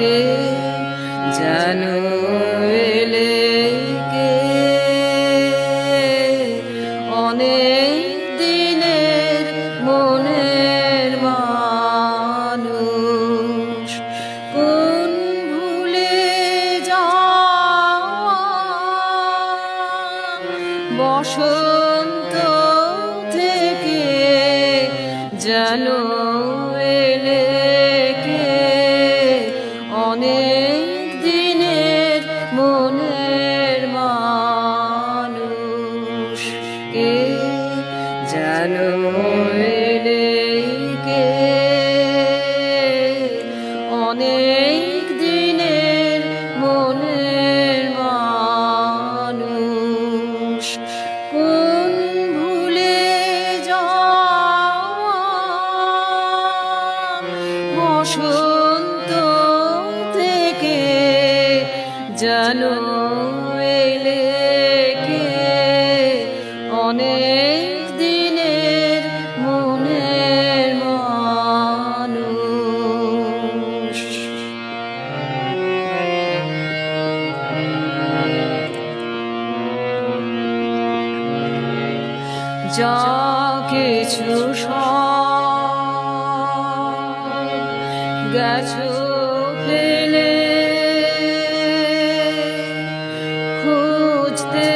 কে জানো এলে কে অনেক দিনের মনের মানুষ, কোন ভুলে যা বসন্ত থেকে জানো এলে অনেক দিনের মনের মানুষ। কোন ভুলে যাওয়া বসন্ত থেকে যেন এলে অনেক যা কিছু গেছো ফেলে। খুঁজতে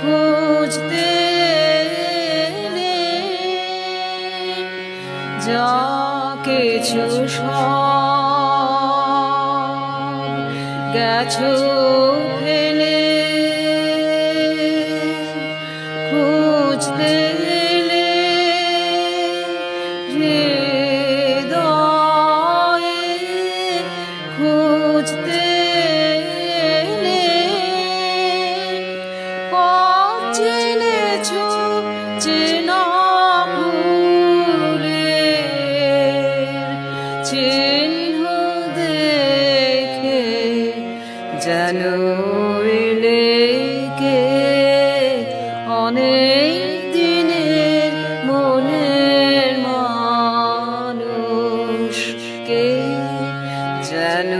খুঁজতে যা কিছু সব গেছো ফেলে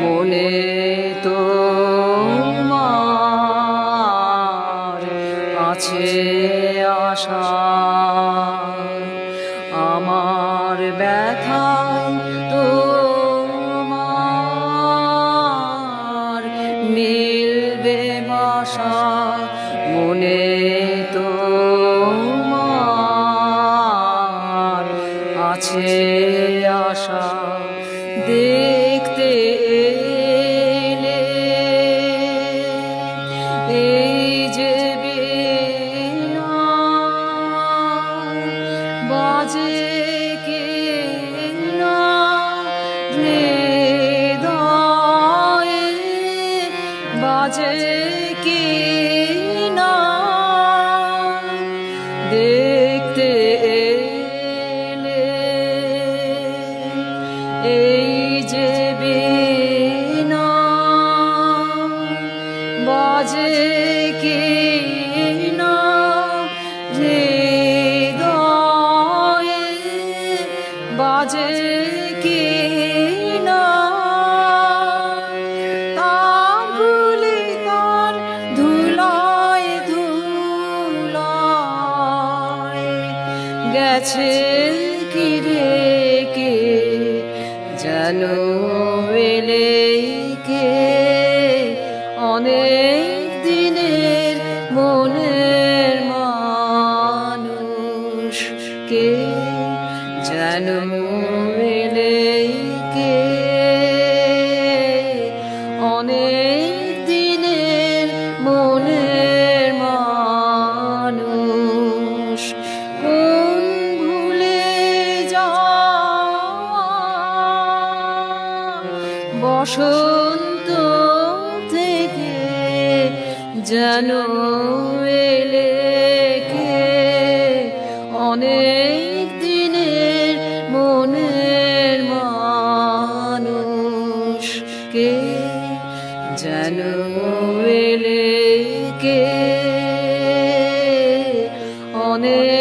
মনে তো আছে আশা। আমার ব্যথা তোমার মিলবে বাসা। মনে তোমার আছে আশা। বাজে কে বাজে কে না? দেখতে এলে এই যে বীণা বাজে কি গেছে কি রে কে? এলে কে? অনেক দিনের মনের কে? এলে কে? অনেক বসন্ত থেকে জানো এলে অনেক দিনের মনের মানুষ কে জানো এলে কে? অনেক